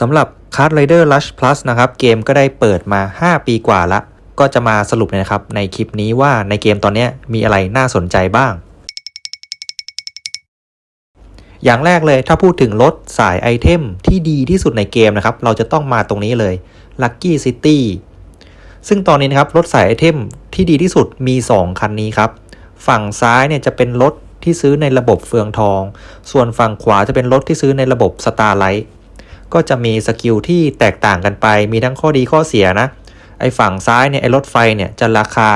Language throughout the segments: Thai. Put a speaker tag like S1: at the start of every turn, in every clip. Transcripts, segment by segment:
S1: สำหรับ Card Rider Rush Plus นะครับเกมก็ได้เปิดมา 5 ปีกว่าละ ก็จะมาสรุปเลยนะครับในคลิปนี้ว่าในเกมตอนนี้มีอะไรน่าสนใจบ้าง อย่างแรกเลยถ้าพูดถึงรถสายไอเทมที่ดีที่สุดในเกมนะครับ เราจะต้องมาตรงนี้เลย Lucky City ซึ่งตอนนี้นะครับรถสายไอเทมที่ดีที่สุดมี 2 คันนี้ครับ ฝั่งซ้ายเนี่ยจะเป็นรถที่ซื้อในระบบเฟืองทอง ส่วนฝั่งขวาจะเป็นรถที่ซื้อในระบบ Starlight ก็จะมีสกิลที่แตกต่างกันไป มีทั้งข้อดีข้อเสียนะ ไอ้ฝั่งซ้ายเนี่ยไอ้รถไฟเนี่ยจะราคา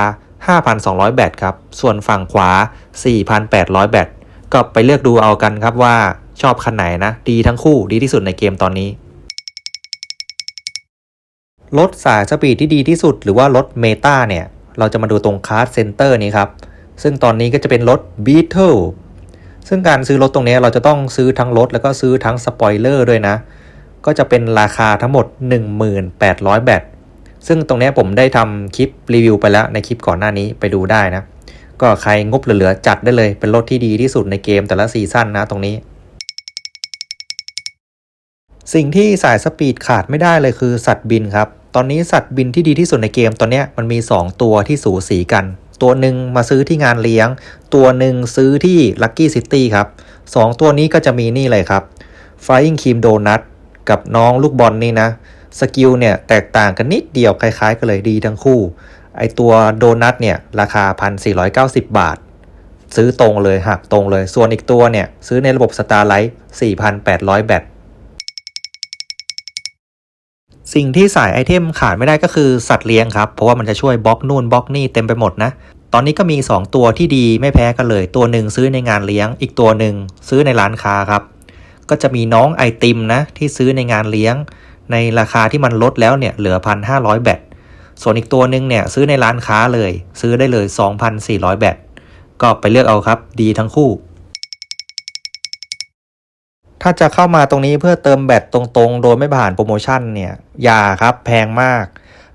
S1: 5,200 แบตครับ ส่วนฝั่งขวา 4,800 แบต ก็ไปเลือกดูเอากันครับว่าชอบคันไหนนะ ดีทั้งคู่ดีที่สุดในเกมตอนนี้ รถสายสปีดที่ดีที่สุด หรือว่ารถเมตาเนี่ย เราจะมาดูตรงคาร์ดเซนเตอร์นี้ครับ ซึ่งตอนนี้ก็จะเป็นรถ Beetle ซึ่งการซื้อรถตรงนี้เราจะต้องซื้อทั้งรถแล้วก็ซื้อทั้งสปอยเลอร์ด้วยนะ ก็จะเป็นราคาทั้งหมด 1800 แบตซึ่งตรงนี้ผมได้ทำคลิปรีวิวไปแล้วในคลิปก่อนหน้านี้ไปดูได้นะ ก็ใครงบเหลือๆจัดได้เลยเป็นรถที่ดีที่สุดในเกมแต่ละซีซั่นนะตรงนี้ สิ่งที่สายสปีดขาดไม่ได้เลยคือสัตว์บินครับ ตอนนี้สัตว์บินที่ดีที่สุดในเกมตอนนี้มันมี 2 ตัวที่สูสีกัน ตัวหนึ่งมาซื้อที่งานเลี้ยง ตัวหนึ่งซื้อที่ Lucky City ครับ 2 ตัวนี้ก็จะมีนี่เลยครับ Flying Cream Donut กับน้องลูกบอลนี่นะสกิลเนี่ยแตกต่างกันนิดเดียวคล้ายๆกันเลยดีทั้งคู่ ไอตัวโดนัทเนี่ยราคา 1,490 บาท ซื้อตรงเลยหักตรงเลย ส่วนอีกตัวเนี่ยซื้อในระบบ Starlight 4,800 แบตสิ่งที่สายไอเทมขาดไม่ได้ก็คือสัตว์เลี้ยงครับ เพราะว่ามันจะช่วยบล็อกนู่นบล็อกนี่เต็มไปหมดนะ ตอนนี้ก็มี 2 ตัวที่ดีไม่แพ้กันเลย ตัวหนึ่งซื้อในงานเลี้ยง อีกตัวหนึ่งซื้อในร้านค้าครับ ก็จะมีน้องไอติมนะที่ซื้อในงานเลี้ยง ในราคาที่มันลดแล้วเนี่ยเหลือ 1,500 แบตส่วนอีกตัวหนึ่งเนี่ยซื้อในร้านค้าเลย ซื้อได้เลย 2,400 แบตก็ไปเลือกเอาครับ ดีทั้งคู่ ถ้าจะเข้ามาตรงนี้เพื่อเติมแบตตรงๆ โดยไม่ผ่านโปรโมชั่นเนี่ยอย่าครับแพงมาก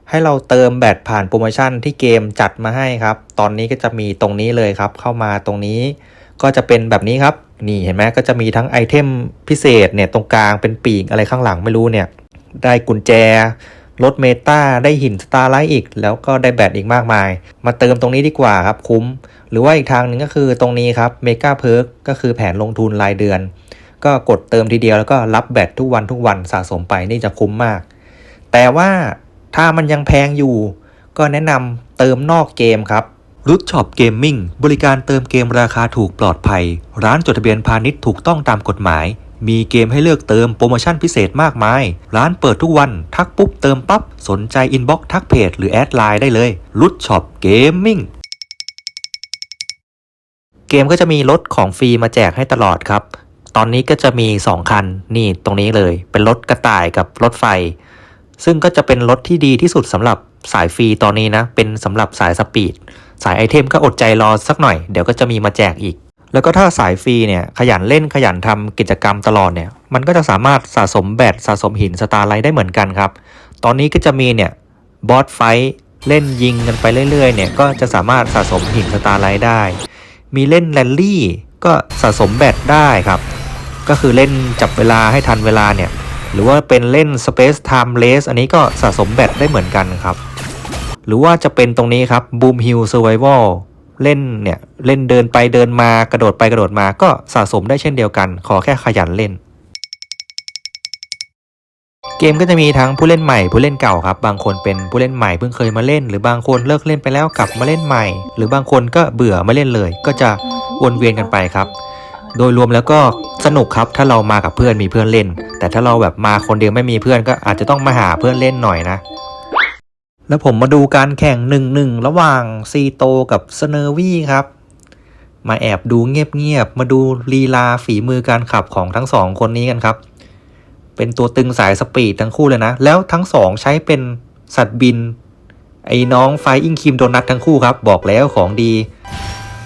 S1: ให้เราเติมแบตผ่านโปรโมชั่นที่เกมจัดมาให้ครับ ตอนนี้ก็จะมีตรงนี้เลยครับ เข้ามาตรงนี้ ก็จะเป็นแบบนี้ครับ นี่เห็นไหมก็จะมีทั้งไอเทมพิเศษเนี่ยตรงกลางเป็นปีกอะไรข้างหลังไม่รู้เนี่ย ได้กุญแจรถเมตาได้หินสตาร์ไลท์อีก แล้วก็ได้แบตอีกมากมาย มาเติมตรงนี้ดีกว่าครับคุ้ม หรือว่าอีกทางหนึ่งก็คือตรงนี้ครับเมกาเพิร์กก็คือแผนลงทุนรายเดือน ก็กดเติมทีเดียวแล้วก็รับแบตทุกวันทุกวันสะสมไปนี่จะคุ้มมาก แต่ว่าถ้ามันยังแพงอยู่ ก็แนะนำเติมนอกเกมครับ รุดช็อปเกมมิ่งบริการเติมเกมราคาถูกปลอดภัย ร้านจดทะเบียนพาณิชย์ถูกต้องตามกฎหมาย มีเกมให้เลือกเติมโปรโมชั่นพิเศษมากมาย ร้านเปิดทุกวัน ทักปุ๊บเติมปั๊บ สนใจอินบ็อกทักเพจหรือแอดไลน์ได้เลยรุดช็อปเกมมิ่งเกมก็จะมีรถของฟรีมาแจกให้ตลอดครับ ตอนนี้ก็จะมี 2 คันนี่ตรงนี้เลย เป็นรถกระต่ายกับรถไฟ ซึ่งก็จะเป็นรถที่ดีที่สุดสำหรับสายฟรีตอนนี้นะ เป็นสำหรับสายสปีด สายไอเทมก็อดใจรอสักหน่อย เดี๋ยวก็จะมีมาแจกอีก แล้วก็ถ้าสายฟรีเนี่ยขยันเล่นขยันทำกิจกรรมตลอดเนี่ย มันก็จะสามารถสะสมแบตสะสมหินสตาร์ไลท์ได้เหมือนกันครับ ตอนนี้ก็จะมีเนี่ยบอสไฟเล่นยิงกันไปเรื่อยๆเนี่ยก็จะสามารถสะสมหินสตาร์ไลท์ได้ มีเล่นแรลลี่ก็สะสมแบตได้ครับ ก็คือเล่นจับเวลาให้ทันเวลาเนี่ยหรือว่าเป็นเล่น Space Time Race อันนี้ก็สะสมแบตได้เหมือนกันครับ หรือว่าจะเป็นตรงนี้ครับ Boom Hill Survival เล่นเนี่ย เล่นเดินไปเดินมากระโดดไปกระโดดมาก็สะสมได้เช่นเดียวกัน ขอแค่ขยันเล่น เกมก็จะมีทั้งผู้เล่นใหม่ผู้เล่นเก่าครับ บางคนเป็นผู้เล่นใหม่เพิ่งเคยมาเล่น หรือบางคนเลิกเล่นไปแล้วกลับมาเล่นใหม่ หรือบางคนก็เบื่อไม่เล่นเลย ก็จะวนเวียนกันไปครับ โดยรวมแล้วก็สนุกครับถ้าเรามากับเพื่อนมีเพื่อนเล่น แต่ถ้าเราแบบมาคนเดียวไม่มีเพื่อนก็อาจจะต้องมาหาเพื่อนเล่นหน่อยนะ แล้วผมมาดูการแข่งหนึ่งหนึ่งระหว่างซีโตกับสเนอร์วี่ครับ มาแอบดูเงียบๆ มาดูลีลาฝีมือการขับของทั้งสองคนนี้กันครับ เป็นตัวตึงสายสปีดทั้งคู่เลยนะ แล้วทั้งสองใช้เป็นสัตว์บิน ไอ้น้องไฟอิงคิมโดนัททั้งคู่ครับ บอกแล้วของดี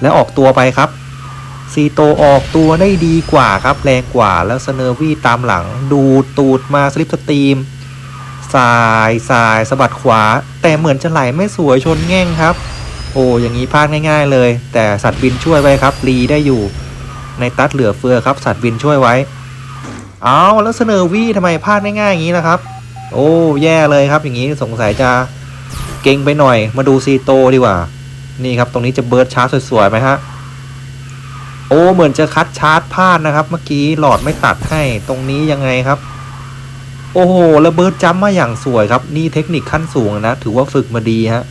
S1: แล้วออกตัวไปครับซีโตออกตัวได้ดีกว่าครับแรงกว่าแล้วสเนอร์วี่ตามหลัง ดูตูดมาสลิปสตรีม สายสายสะบัดขวา แต่เหมือนจะไหลไม่สวยชนแง่งครับ โอ้อย่างนี้พลาดง่าย ๆ เลย แต่สัตว์บินช่วยไว้ครับรีได้อยู่ ในตัดเหลือเฟือครับสัตว์บินช่วยไว้ เอาแล้วเสนอวี่ทำไมพลาดง่ายๆอย่างนี้ล่ะครับ โอ้แย่เลยครับ อย่างนี้สงสัยจะเก่งไปหน่อย มาดูซีโตดีกว่า นี่ครับตรงนี้จะเบิร์ดชาร์จสวยๆไหมฮะโอ้เหมือนจะคัดชาร์จพลาดนะครับ เมื่อกี้หลอดไม่ตัดให้ตรงนี้ยังไงครับ โอ้โหแล้วเบิดจัมมาอย่างสวยครับ นี่เทคนิคขั้นสูงนะ ถือว่าฝึกมาดีฮะ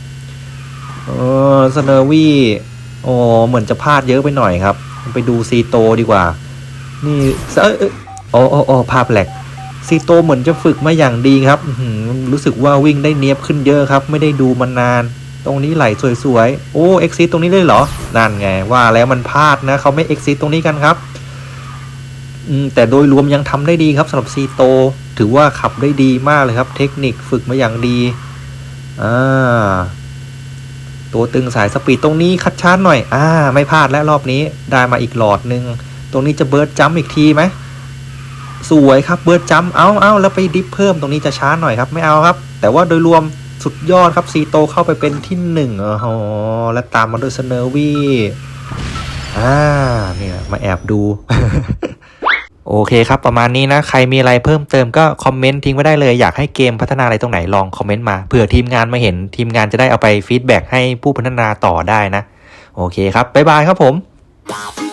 S1: เออสเนอร์วี่โอ้เหมือนจะพลาดเยอะไปหน่อยครับ ไปดูซีโตดีกว่า นี่เออโอ้โอ้โอ้ภาพแหลกซีโตเหมือนจะฝึกมาอย่างดีครับรู้สึกว่าวิ่งได้เนียบขึ้นเยอะครับ ไม่ได้ดูมันนาน ตรงนี้ไหลสวยๆ โอ้เอ็กซิตตรงนี้เลยเหรอ นั่นไง ว่าแล้วมันพลาดนะเขาไม่เอ็กซิตตรงนี้กันครับแต่โดยรวมยังทำได้ดีครับสำหรับซีโต ถือว่าขับได้ดีมากเลยครับ เทคนิคฝึกมาอย่างดีอ่าตัวตึงสายสปีดตรงนี้คัดชาร์จหน่อยอ่าไม่พลาดแล้วรอบนี้ได้มาอีกหลอดหนึ่งตรงนี้จะเบิร์ดจัมป์อีกทีไหมสวยครับเบิร์ดจัมป์เอาเอาแล้วไปดิฟเพิ่มตรงนี้จะช้าหน่อยครับไม่เอาครับ แต่ว่าโดยรวมสุดยอดครับซีโตเข้าไปเป็นที่หนึ่งอ๋อและตามมาด้วยเสเนอร์วี่อ่าเนี่ยมาแอบดู โอเคครับ ประมาณนี้นะ ใครมีอะไรเพิ่มเติมก็คอมเมนต์ทิ้งไว้ได้เลย อยากให้เกมพัฒนาอะไรตรงไหนลองคอมเมนต์มาเผื่อทีมงานมาเห็นทีมงานจะได้เอาไปฟีดแบ็กให้ผู้พัฒนาต่อได้นะ โอเคครับ บ๊ายบายครับผม
S2: Bye.